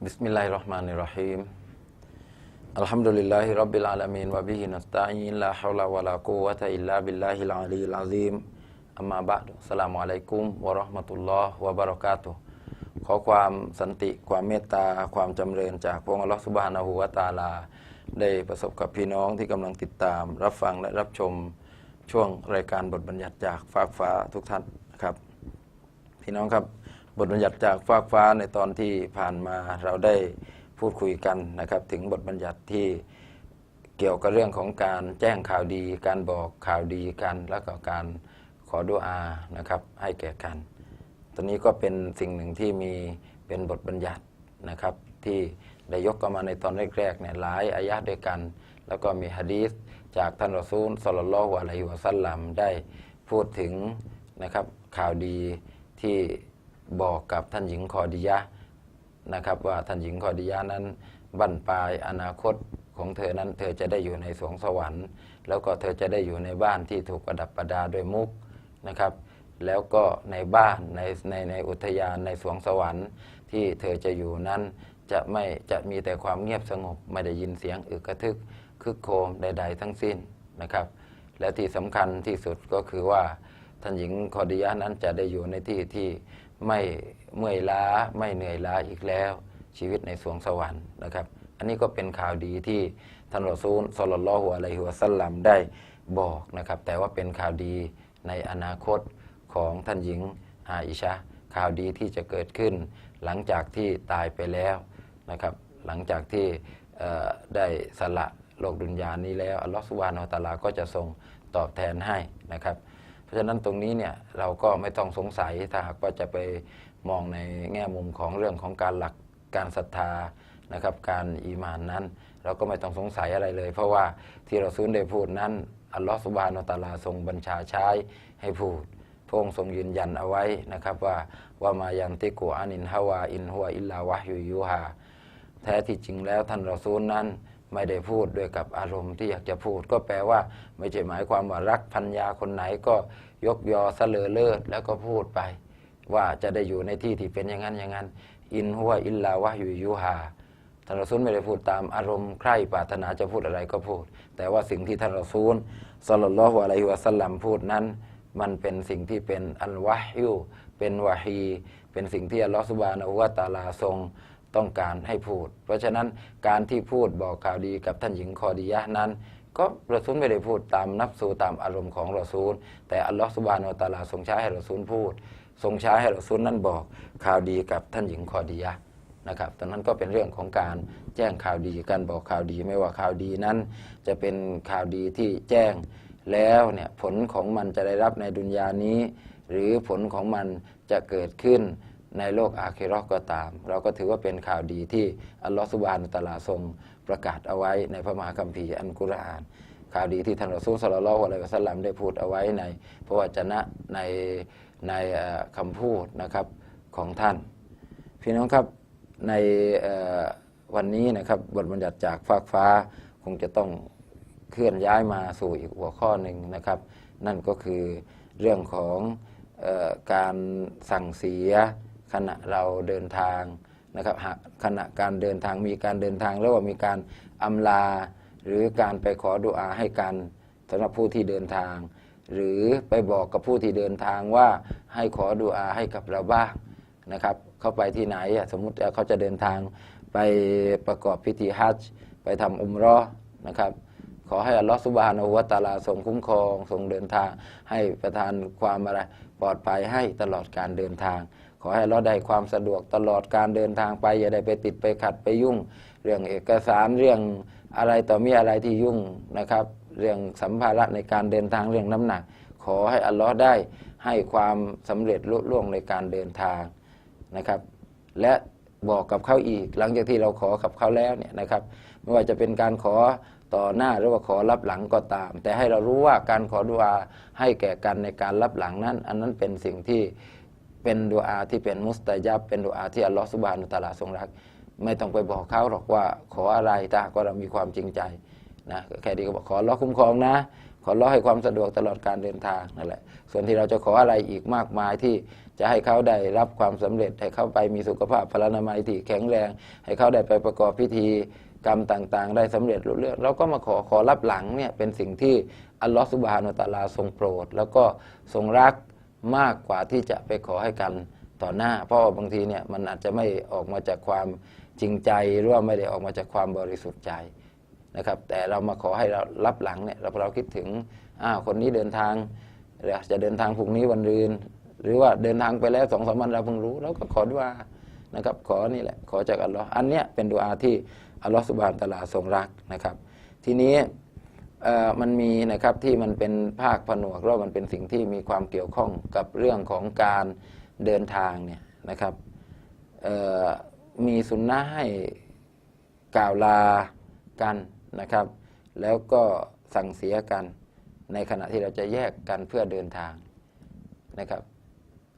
بسم الله الرحمن الرحيم الحمد لله رب العالمين وبه نستعين لا حول ولا قوة إلا بالله العلي العظيم أما بعد السلام عليكم ورحمة الله وبركاته ขอความสันติความเมตตาความจำเริญจากพระองค์อัลลอฮฺสุบานาหูวตาลา ได้ประสบกับพี่น้องที่กำลังติดตาม รับฟังและรับชมช่วงรายการบทบัญญัติจากฝากฟ้าทุกท่านครับ พี่น้องครับ บทบัญญัติจากฟากฟ้าในตอนที่ผ่านมาเราได้พูดคุยกันนะครับถึงบทบัญญัติที่เกี่ยวกับเรื่องของการแจ้งข่าวดี การบอกข่าวดีกัน แล้วก็การขอดุอานะครับให้แก่กันตอนนี้ก็เป็นสิ่งหนึ่งที่มีเป็นบทบัญญัตินะครับ ที่ได้ยกกันมาในตอนแรกๆเนี่ยหลายอายะห์ด้วยกัน แล้วก็มีฮะดีษจากท่านรอซูลสลลัลลอฮุอะลัยฮิวะซัลลัมได้พูดถึงนะครับข่าวดีที่ บอกกับท่านหญิงคอดิยะนะครับว่าท่านหญิงคอดิยะนั้นบั้นปลายอนาคตของเธอนั้นเธอจะได้อยู่ในสวงสวรรค์ แล้วก็เธอจะได้อยู่ในบ้านที่ถูกประดับประดาด้วยมุกนะครับ แล้วก็ในบ้านในในในอุทยานในสวงสวรรค์ ที่เธอจะอยู่นั้นจะไม่จะมีแต่ความเงียบสงบไม่ได้ยินเสียงอึกกระทึกคึกโคมใด ๆ ทั้งสิ้นนะครับ และที่สำคัญที่สุดก็คือว่า ท่านหญิงคอดิยะห์นั้นจะได้อยู่ในที่ที่ไม่เมื่อยล้าไม่เหนื่อยล้าอีกแล้ว ชีวิตในสวงสวรรค์นะครับ อันนี้ก็เป็นข่าวดีที่ท่านรอซูลสลลลลอฮุอะลัยฮิวะสัลลัมได้บอกนะครับ แต่ว่าเป็นข่าวดีในอนาคตของท่านหญิงอาอิชะข่าวดีที่จะเกิดขึ้น หลังจากที่ตายไปแล้วนะครับ หลังจากที่ได้สละโลกดุนยานี้แล้วอัลลอฮฺสุบานอัลตาลาก็จะทรงตอบแทนให้นะครับ ราะฉะนั้นตรงนี้เนี่ยเราก็ไม่ต้องสงสัยถ้าหากว่าจะไปมองในแง่มุมของเรื่องของการหลักการศรัทธานะครับการอีมานนั้น เราก็ไม่ต้องสงสัยอะไรเลย เพราะว่าที่เราซูลได้พูดนั้นอัลลอฮฺสุบานอัลตาลาทรงบัญชาใช้ให้พูดพระองค์ทรงยืนยันเอาไว้นะครับว่าว่ามายันติกุอานินฮาวาอินหัวอิลลาวะยุยูฮาแท้ที่จริงแล้วท่านเรอซูลนั้น ไม่ได้พูดด้วยกับอารมณ์ที่อยากจะพูด ก็แปลว่า ไม่ใช่หมายความว่ารักพัญญาคนไหนก็ยกยอเสลอเลิศแล้วก็พูดไป ว่าจะได้อยู่ในที่ที่เป็นอย่างนั้นอย่างนั้น อินหัวอิลลาวะฮยุยูฮาท่านรอซูลไม่ได้พูดตามอารมณ์ใคร่ปรารถนาจะพูดอะไรก็พูด แต่ว่าสิ่งที่ท่านรอซูลสลลัลลอฮุอะลัยฮิวะสัลลัมพูดนั้น มันเป็นสิ่งที่เป็นอัลวะฮยูเป็นวะฮีเป็นสิ่งที่อัลลอฮฺสุบานะฮูวะตาลาทรง ต้องการให้พูด เพราะฉะนั้นการที่พูดบอกข่าวดีกับท่านหญิงคอดียะนั้น ก็รอซูลไม่ได้พูดตามนับสูตามอารมณ์ของรอซูล แต่อัลลอฮฺสุบานะฮูวะตาลาทรงใช้ให้รอซูลพูด ทรงใช้ให้รอซูลนั้นบอกข่าวดีกับท่านหญิงคอดียะนะครับตอนนั้นก็เป็นเรื่องของการแจ้งข่าวดีการบอกข่าวดีไม่ว่าข่าวดีนั้น จะเป็นข่าวดีที่แจ้งแล้วเนี่ยผลของมันจะได้รับในดุนยานี้ หรือผลของมันจะเกิดขึ้น ในโลกอาคเราะห์ก็ตาม เราก็ถือว่าเป็นข่าวดีที่อัลลอฮฺสุบานุตลาทรงประกาศเอาไว้ในพระมหาคัมภีร์อันกุรอาน ข่าวดีที่ท่านรอซูลสลลลอฮุอะลัยวะสัลลัมได้พูดเอาไว้ในพระวจนะในในเอ่อคำพูดนะครับของท่าน พี่น้องครับในวันนี้นะครับบทบัญญัติจากฟากฟ้าคงจะต้องเคลื่อนย้ายมาสู่อีกหัวข้อหนึ่งนะครับ นั่นก็คือเรื่องของอการสั่งเสีย ขณะเราเดินทางนะครับหากขณะการเดินทางมีการเดินทางแล้วว่ามีการอำลา หรือการไปขอดุอาให้กันสำหรับผู้ที่เดินทาง หรือไปบอกกับผู้ที่เดินทางว่าให้ขอดุอาให้กับเราบ้างนะครับเข้าไปที่ไหนสมมุติเขาจะเดินทางไปประกอบพิธีฮัจญ์ไปทำอุมรอนะครับขอให้อัลลอฮฺสุบฮานะฮูวะตาลาทรงคุ้มครองทรงเดินทาง ให้ประทานความอะไรปลอดภัยให้ตลอดการเดินทาง ขอให้เราได้ความสะดวกตลอดการเดินทางไป อย่าได้ไปติดไปขัดไปยุ่ง เรื่องเอกสารเรื่องอะไรต่อมีอะไรที่ยุ่งนะครับ เรื่องสัมภาระในการเดินทางเรื่องน้ำหนัก ขอให้อัลลอฮ์ได้ให้ความสำเร็จลุล่วงในการเดินทางนะครับ และบอกกับเขาอีก หลังจากที่เราขอกับเขาแล้วเนี่ยนะครับไม่ว่าจะเป็นการขอต่อหน้าหรือว่าขอรับหลังก็ตาม แต่ให้เรารู้ว่าการขอดุอาให้แก่กันในการรับหลังนั้น อันนั้นเป็นสิ่งที่ เป็นดุอาที่เป็นมุสตายับเป็นดุอาที่อัลลอฮฺสุบานุตาลาทรงรัก ไม่ต้องไปบอกเขาหรอกว่าขออะไรถ้ากว่าเรามีความจริงใจนะแค่นี้ก็บอกขออัลลอคุ้มครองนะ ขอร้องให้ความสะดวกตลอดการเดินทางนั่นแหละส่วนที่เราจะขออะไรอีกมากมายที่จะให้เขาได้รับความสำเร็จ ให้เขาไปมีสุขภาพพลานามัยที่แข็งแรง ให้เขาได้ไปประกอบพิธีกรรมต่างๆ ได้สำเร็จรุ่เรื่องเราก็มาขอขอรับหลังเนี่ยเป็นสิ่งที่อัลลอฮฺสุบฮานุตาลาทรงโปรด แล้วก็ทรงรัก มากกว่าที่จะไปขอให้กันต่อหน้า เพราะบางทีเนี่ยมันอาจจะไม่ออกมาจากความจริงใจหรือว่าไม่ได้ออกมาจากความบริสุทธิ์ใจนะครับ แต่เรามาขอให้เรารับหลังเนี่ยเราเราคิดถึงอ้าวคนนี้เดินทางจะเดินทางพรุ่งนี้วันรืนหรือว่าเดินทางไปแล้วสองสามวันเราเพิ่งรู้เราก็ขอดุอานะครับขอนี่แหละขอจากอัลลอฮ์อันเนี้ยเป็นดุอาที่อัลลอฮ์สุบานตะอาลาทรงรักนะครับ ทีนี้ มันมีนะครับที่มันเป็นภาคผนวกแล้วมันเป็นสิ่งที่มีความเกี่ยวข้องกับเรื่องของการเดินทางเนี่ยนะครับมีสุนนะให้กล่าวลากันนะครับ แล้วก็สั่งเสียกัน ในขณะที่เราจะแยกกันเพื่อเดินทางนะครับ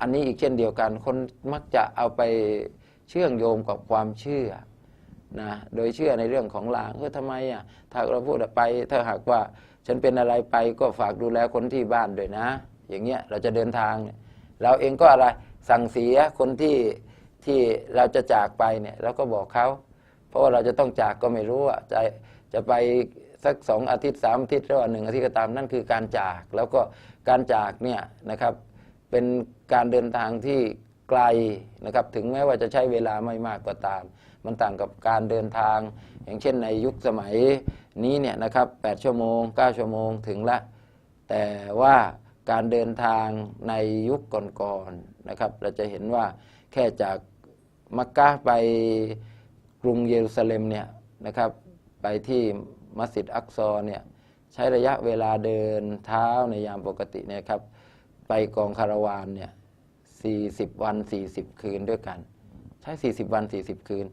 อันนี้อีกเช่นเดียวกันคนมักจะเอาไปเชื่องโยงกับความเชื่อ นะโดยเชื่อในเรื่องของลางเออทำไมอะถ้าเราพูดไปถ้าหากว่าฉันเป็นอะไรไปก็ฝากดูแลคนที่บ้านด้วยนะ อย่างเงี้ยเราจะเดินทางเนี่ยเราเองก็อะไรสั่งเสียคนที่ที่เราจะจากไปเนี่ยเราก็บอกเขาเพราะว่าเราจะต้องจากก็ไม่รู้อะจะจะไปสักสองอาทิตย์สามอาทิตย์หรือว่าหนึ่งอาทิตย์ก็ตามนั่นคือการจาก แล้วก็การจากเนี่ยนะครับเป็นการเดินทางที่ไกลนะครับถึงแม้ว่าจะใช้เวลาไม่มากก็ตาม มันต่างกับการเดินทาง อย่างเช่นในยุคสมัยนี้เนี่ยนะครับ8ชั่วโมง 9 ชั่วโมงถึงละ แต่ว่าการเดินทางในยุคก่อนๆนะครับ เราจะเห็นว่าแค่จากมักกะไปกรุงเยรูซาเล็มเนี่ยนะครับ ไปที่มัสยิดอักซอเนี่ยใช้ระยะเวลาเดินเท้าในยามปกติเนี่ยครับไปกองคาราวานเนี่ย40 วัน 40 คืนด้วยกัน ใช้ 40 วัน 40 คืน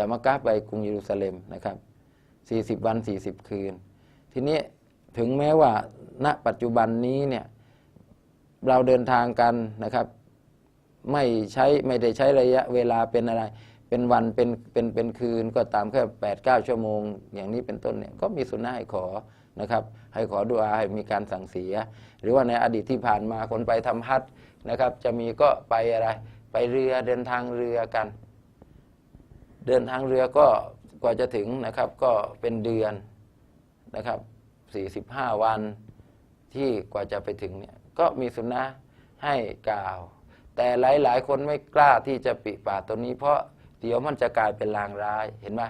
จากมักกะไปกรุงเยรูซาเล็มนะครับ 40 วัน 40 คืน ทีนี้ถึงแม้ว่าณปัจจุบันนี้เนี่ยเราเดินทางกันนะครับ ไม่ใช้ไม่ได้ใช้ระยะเวลาเป็นอะไร เป็นวันเป็นเป็นเป็นคืนก็ตามแค่แปดเก้าชั่วโมง อย่างนี้เป็นต้นเนี่ยก็มีสุนนะให้ขอนะครับ ให้ขอดุอาให้มีการสั่งเสีย หรือว่าในอดีตที่ผ่านมาคนไปทำฮัทนะครับ จะมีก็ไปอะไร ไปเรือเดินทางเรือกัน เดินทางเรือก็กว่าจะถึงนะครับก็เป็นเดือนนะครับ 45 วันที่กว่าจะไปถึงเนี่ยก็มีสุนนะให้กล่าว แต่หลาย ๆ คนไม่กล้าที่จะปิป่าตัวนี้ เพราะเดี๋ยวมันจะกลายเป็นลางร้ายเห็นไหม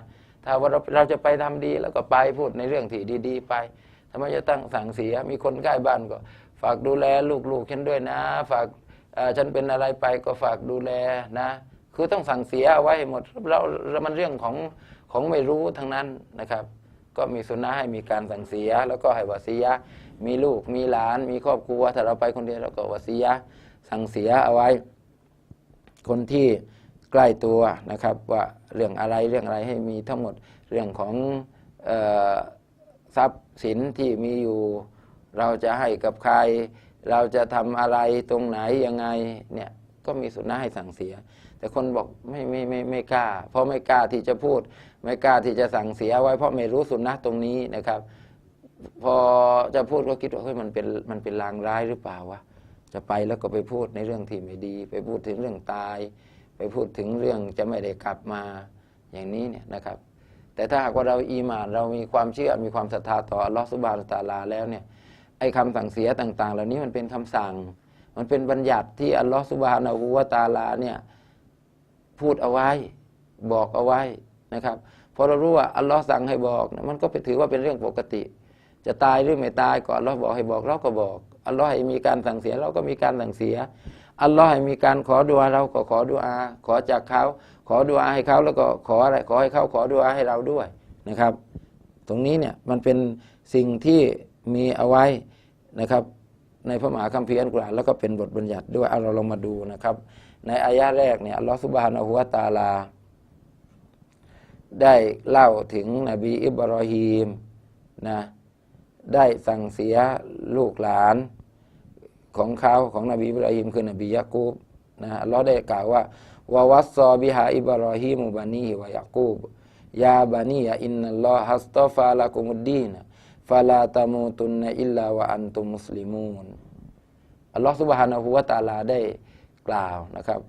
ถ้าว่าเราเราจะไปทำดีแล้วก็ไปพูดในเรื่องที่ดีๆ ไปทำไมจะตั้งสั่งเสียมีคนใกล้บ้านก็ ฝากดูแลลูกๆฉันด้วยนะ ฝากฉันเป็นอะไรไปก็ฝากดูแลนะ คือต้องสั่งเสียเอาไว้หมดเราเรามันเรื่องของของไม่รู้ทั้งนั้นนะครับ ก็มีสุนนะให้มีการสั่งเสีย แล้วก็ให้วาสียะมีลูกมีหลาน มีครอบครัวถ้าเราไปคนเดียวเราก็วาสียะสั่งเสียเอาไว้ คนที่ใกล้ตัวนะครับว่าเรื่องอะไรเรื่องอะไรให้มีทั้งหมดเรื่องของทรัพย์สินที่มีอยู่ เราจะให้กับใคร เราจะทำอะไรตรงไหนยังไงเนี่ยก็มีสุนนะให้สั่งเสีย แต่คนบอกไม่ไม่ไม่ไม่กล้า เพราะไม่กล้าที่จะพูด ไม่กล้าที่จะสั่งเสียไว้ เพราะไม่รู้สุนนะตรงนี้นะครับ พอจะพูดก็คิดว่าเฮ้ยมันเป็นมันเป็นลางร้ายหรือเปล่าวะจะไปแล้วก็ไปพูดในเรื่องที่ไม่ดี ไปพูดถึงเรื่องตาย ไปพูดถึงเรื่องจะไม่ได้กลับมาอย่างนี้เนี่ยนะครับ แต่ถ้าหากว่าเราอีมานเรามีความเชื่อมีความศรัทธาต่อลอสุบานุตาลาแล้วเนี่ยไอ้คำสั่งเสียต่าง ๆ เหล่านี้มันเป็นคำสั่ง มันเป็นบัญญัติที่อัลลอฮฺสุบฮานาหูวะตาลาเนี่ย พูดเอาไว้ บอกเอาไว้นะครับพอเรารู้ว่าอัลลอฮ์สั่งให้บอกนะมันก็ไปถือว่าเป็นเรื่องปกติ จะตายหรือไม่ตายก็อัลลอฮ์บอกให้บอกเราก็บอกอัลลอฮ์ให้มีการสั่งเสียเราก็มีการสั่งเสียอัลลอฮ์ให้มีการขอดุอาเราก็ขอดุอา ขอจากเขาขอดุอาให้เขาแล้วก็ขออะไรขอให้เขาขอดุอาให้เราด้วยนะครับ ตรงนี้เนี่ยมันเป็นสิ่งที่มีเอาไว้นะครับ ในพระมหาคัมภีร์อัลกุรอานแล้วก็เป็นบทบัญญัติด้วยเอาเราลองมาดูนะครับ ในอายะแรกเนี่ยอัลลอฮฺสุบฮานะฮูวตาลา ได้เล่าถึงนบีอิบรอฮีมนะได้สั่งเสียลูกหลานของเขาของนบีอิบรอฮีมคือนบียะกูบนะอัลลอฮ์ได้กล่าวว่าวาวัสซอบิฮาอิบรอฮีมุบานีวะยะกูบยาบานียอินนัลลอฮัสตอฟาละกุมุดดีนฟาลาตามูตุนนอิลลาวะอันตุมุสลิมูนอัลลอฮฺสุบฮานะฮูวะตาลาได้ กล่าวนะครับ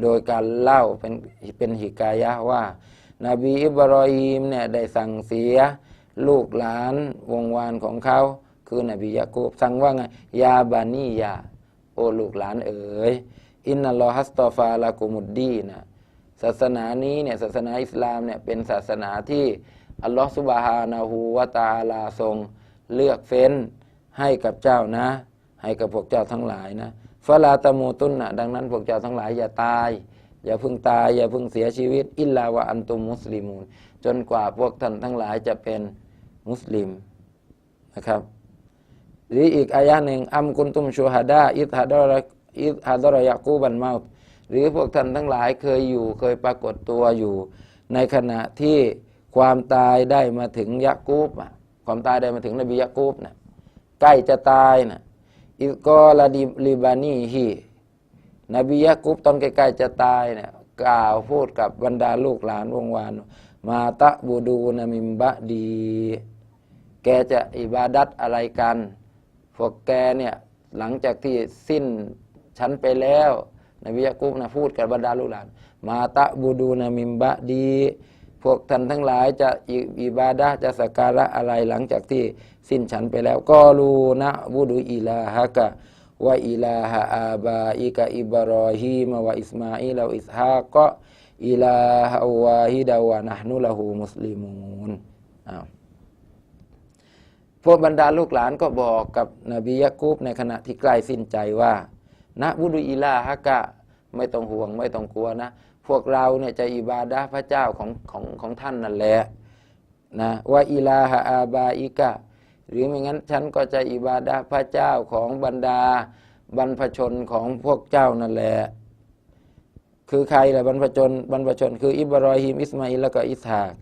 โดยการเล่าเป็นเป็นหิกายะว่านบีอิบรอฮีมเนี่ยได้สั่งเสียลูกหลานวงวานของเขา คือนบียะกูบสั่งว่าไงยาบานียา โอลูกหลานเอ๋ยอินนัลลอฮัสตอฟาลากุมุดดีนะศาสนานี้เนี่ยศาสนาอิสลามเนี่ยเป็นศาสนาที่อัลลอฮฺสุบฮานาหูวะตาลาทรง เลือกเฟ้นให้กับเจ้านะ ให้กับพวกเจ้าทั้งหลายนะ ฟลาตมูตุนนะดังนั้นพวกเจ้าทั้งหลายอย่าตาย อย่าพึ่งตาย อย่าพึ่งเสียชีวิต อิลลาวะอันตุมมุสลิมูนจนกว่าพวกท่านทั้งหลายจะเป็นมุสลิมนะครับหรืออีกอายะหนึ่งอัมกุนตุมชูฮาดาอิฮาดรอิฮาดรยากูบันเมาหรือพวกท่านทั้งหลายเคยอยู่เคยปรากฏตัวอยู่ในขณะที่ความตายได้มาถึงยะกูบความตายได้มาถึงนบียะกูบนะใกล้จะตายนะ อิกอลาดิลิบานีฮีนบียะกูบตอนใกล้ๆจะตายเนี่ยกล่าวพูดกับบรรดาลูกหลานวงวาน มาตะบูดูนามิมบะดี แกจะอิบาดัตอะไรกัน พวกแกเนี่ยหลังจากที่สิ้นฉันไปแล้วนบียะกุบนะพูดกับบรรดาลูกหลาน มาตะบูดูนามิมบะดี พวกท่านทั้งหลายจะอิอิบาดะจะสักการะอะไรหลังจากที่สิ้นฉันไปแล้วก็รูนะบูดูอิลาฮะกะวะอิลาฮะอาบาอิกะอิบรอฮีมวะอิสมาอิลวะอิสฮากะอิลาฮะวาฮิดาวะนะฮนุละหูมุสลิมูนอ้าวพวกบรรดาลูกหลานก็บอกกับนบียะกูบในขณะที่ใกล้สิ้นใจว่า นะบุดุอิลาฮะกะไม่ต้องห่วงไม่ต้องกลัวนะ พวกเราเนี่ยจะอิบาดะพระเจ้าของของของท่านนั่นแหละนะว่าอิลาฮะอาบาอิกะ หรือไม่งั้นฉันก็จะอิบาดะพระเจ้าของบรรดาบรรพชนของพวกเจ้านั่นแหละคือใครล่ะบรรพชนบรรพชน คืออิบรอฮิมอิสมาอิลแล้วก็อิสฮาก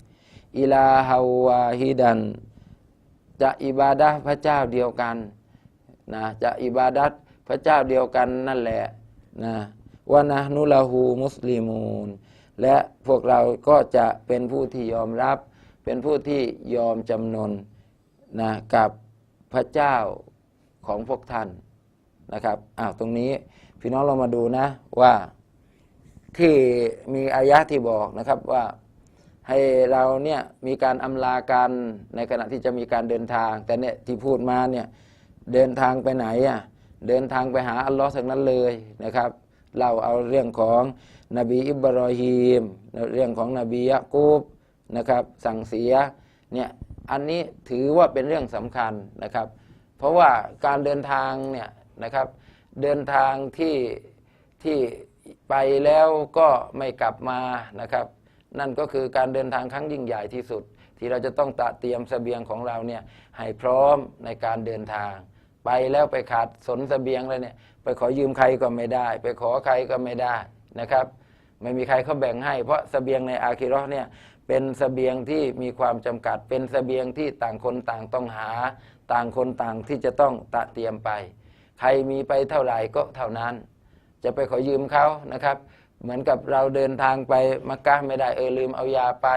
อิลาฮาวาฮิดัน จะอิบาดะพระเจ้าเดียวกันนะจะอิบาดัห์พระเจ้าเดียวกันนั่นแหละนะ วะนะห์นุลาหูมุสลิมูนและพวกเราก็จะเป็นผู้ที่ยอมรับ เป็นผู้ที่ยอมจำนนนะกับพระเจ้าของพวกท่านนะครับอ้าวตรงนี้พี่น้องเรามาดูนะว่าที่มีอายะที่บอกนะครับว่าให้เราเนี่ยมีการอำลากันในขณะที่จะมีการเดินทาง แต่เนี่ยที่พูดมาเนี่ยเดินทางไปไหนอะเดินทางไปหาอัลลอฮ์ทั้งนั้นเลยนะครับ เราเอาเรื่องของนบีอิบรอฮีมเรื่องของนบียะกูบนะครับสั่งเสียเนี่ยอันนี้ถือว่าเป็นเรื่องสำคัญนะครับ เพราะว่าการเดินทางเนี่ยนะครับเดินทางที่ที่ไปแล้วก็ไม่กลับมานะครับ นั่นก็คือการเดินทางครั้งยิ่งใหญ่ที่สุด ที่เราจะต้องตะเตรียมเสบียงของเราเนี่ยให้พร้อมในการเดินทาง ไปแล้วไปขาดสนเสบียงเลยเนี่ย ไปขอยืมใครก็ไม่ได้ ไปขอใครก็ไม่ได้นะครับ ไม่มีใครเขาแบ่งให้ เพราะสเสบียงในอาคิร์เนี่ยเป็นสเสบียงที่มีความจำกัด เป็นสเสบียงที่ต่างคนต่างต้องหา ต่างคนต่างที่จะต้องตะเตรียมไป ใครมีไปเท่าไหร่ก็เท่านั้น จะไปขอยืมเขานะครับ เหมือนกับเราเดินทางไปมักกะไม่ได้เออลืมเอายาไป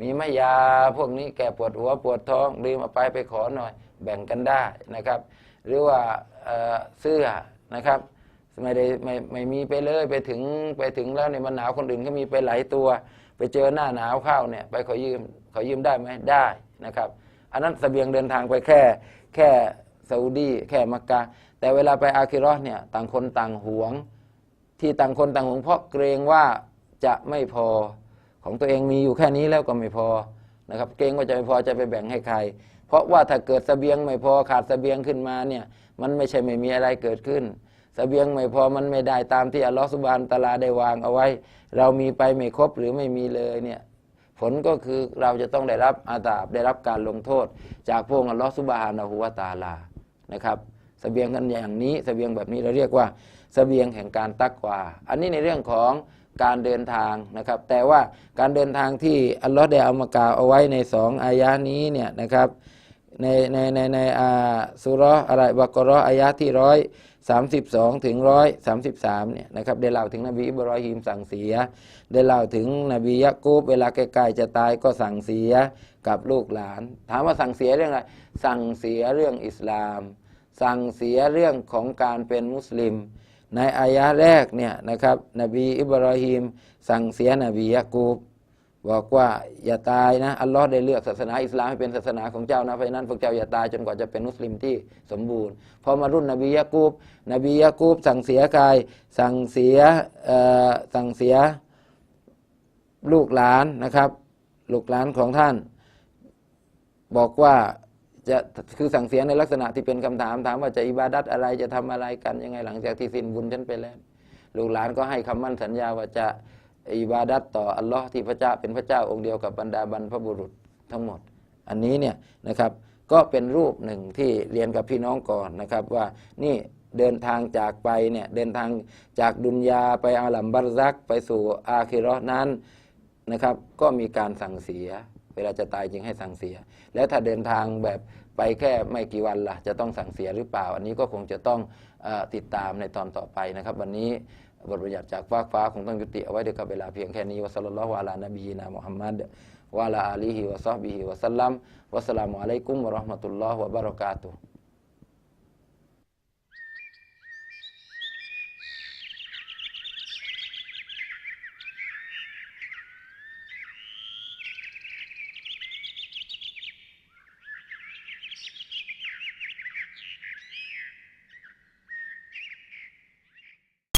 มีไหมยาพวกนี้แก่ปวดหัวปวดท้องลืมเอาไปไปขอหน่อย แบ่งกันได้นะครับ หรือว่าเเสื้อ นะครับ ไม่ได้ไม่ไม่มีไปเลยไปถึงไปถึงแล้วเนี่ยมันหนาวคนอื่นก็มีไปหลายตัว ไปเจอหน้าหนาวเข้าเนี่ยไปขอยืมขอยืมได้ไหมได้นะครับ อันนั้นเสบียงเดินทางไปแค่แค่ซาอุดีแค่มักกะแต่เวลาไปอาคิราะห์เนี่ยต่างคนต่างหวง ที่ต่างคนต่างหวงเพราะเกรงว่าจะไม่พอของตัวเองมีอยู่แค่นี้แล้วก็ไม่พอนะครับเกรงว่าจะไม่พอจะไปแบ่งให้ใคร เพราะว่าถ้าเกิดเสบียงไม่พอขาดเสบียงขึ้นมาเนี่ยมันไม่ใช่ไม่มีอะไรเกิดขึ้น เสบียงไม่พอมันไม่ได้ตามที่อัลลอฮฺสุบานตลาได้วางเอาไว้ เรามีไปไม่ครบหรือไม่มีเลยเนี่ยผลก็คือเราจะต้องได้รับอาตาบได้รับการลงโทษ จากพระองค์อัลลอฮฺสุบฮานะฮูวะตาลานะครับเสบียงกันอย่างนี้เสบียงแบบนี้เราเรียกว่าเสบียงแห่งการตักวาอันนี้ในเรื่องของการเดินทางนะครับ แต่ว่าการเดินทางที่อัลลอฮ์ได้เอามากล่าวเอาไว้ในสองอายะนี้เนี่ยนะครับในในในในอาสุรอะไรบักราะห์อายะที่ร้อย 32 ถึง 133 เนี่ยนะครับได้เล่าถึงนบีอิบรอฮีมสั่งเสีย ได้เล่าถึงนบียะกูบเวลาใกล้ๆจะตายก็สั่งเสียกับลูกหลาน ถามว่าสั่งเสียเรื่องอะไร สั่งเสียเรื่องอิสลาม สั่งเสียเรื่องของการเป็นมุสลิม ในอายะแรกเนี่ยนะครับนบีอิบรอฮีมสั่งเสียนบียะกูบ บอกว่าอย่าตายนะอัลลอฮ์ได้เลือกศาสนาอิสลามให้เป็นศาสนาของเจ้านะเพราะฉะนั้นพวกเจ้าอย่าตายจนกว่าจะเป็นมุสลิมที่สมบูรณ์ พอมารุ่นนบียะกูบนบียะกูบสั่งเสียกาย สั่งเสียสั่งเสียลูกหลานนะครับ ลูกหลานของท่าน บอกว่าจะคือสั่งเสียในลักษณะที่เป็นคำถามถามว่าจะอิบาดัตอะไรจะทำอะไรกันยังไงหลังจากที่สิ้นบุญฉันไปแล้ว ลูกหลานก็ให้คำมั่นสัญญาว่าจะ อิบาดัตต่ออัลลอฮ์ที่พระเจ้าเป็นพระเจ้าองค์เดียวกับบรรดาบรรพบุรุษทั้งหมด อันนี้เนี่ยนะครับก็เป็นรูปหนึ่งที่เรียนกับพี่น้องก่อนนะครับว่านี่เดินทางจากไปเนี่ยเดินทางจากดุนยาไปอาลัมบัรซัก ไปสู่อาคิราะห์นั้นนะครับก็มีการสั่งเสีย เวลาจะตายจึงให้สั่งเสีย แล้วถ้าเดินทางแบบไปแค่ไม่กี่วันล่ะจะต้องสั่งเสียหรือเปล่า อันนี้ก็คงจะต้องอติดตามในตอนต่อไปนะครับ วันนี้ บทบัญญัติจากฟากฟ้าคงต้องยุติเอาไว้ด้วยกับเวลาเพียงแค่นี้วะสัลลัลลอฮุอะลานบีนามุฮัมมัดวะลาอาลีฮิวะซอฮบิฮิวะสัลลัมวะสสลามุอะลัยกุมวะเราะห์มะตุลลอฮ์วะบะเราะกาตุฮ์